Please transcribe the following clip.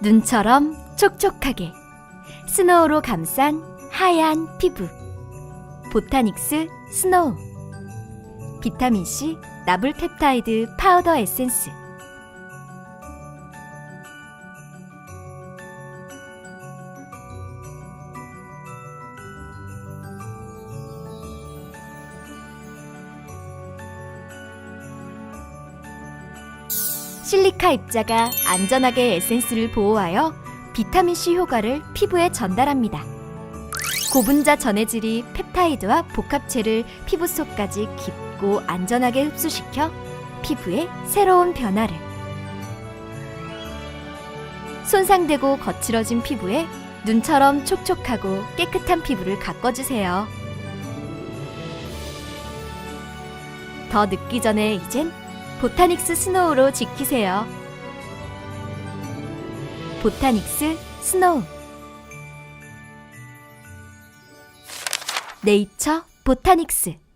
눈처럼 촉촉하게. 스노우로 감싼 하얀 피부. 보타닉스 스노우. 비타민C 나불 펩타이드 파우더 에센스 실리카 입자가 안전하게 에센스를 보호하여 비타민C 효과를 피부에 전달합니다. 고분자 전해질이 펩타이드와 복합체를 피부 속까지 깊고 안전하게 흡수시켜 피부에 새로운 변화를. 손상되고 거칠어진 피부에 눈처럼 촉촉하고 깨끗한 피부를 가꿔주세요. 더 늦기 전에 이젠 보타닉스 스노우로 지키세요. 보타닉스 스노우 네이처 보타닉스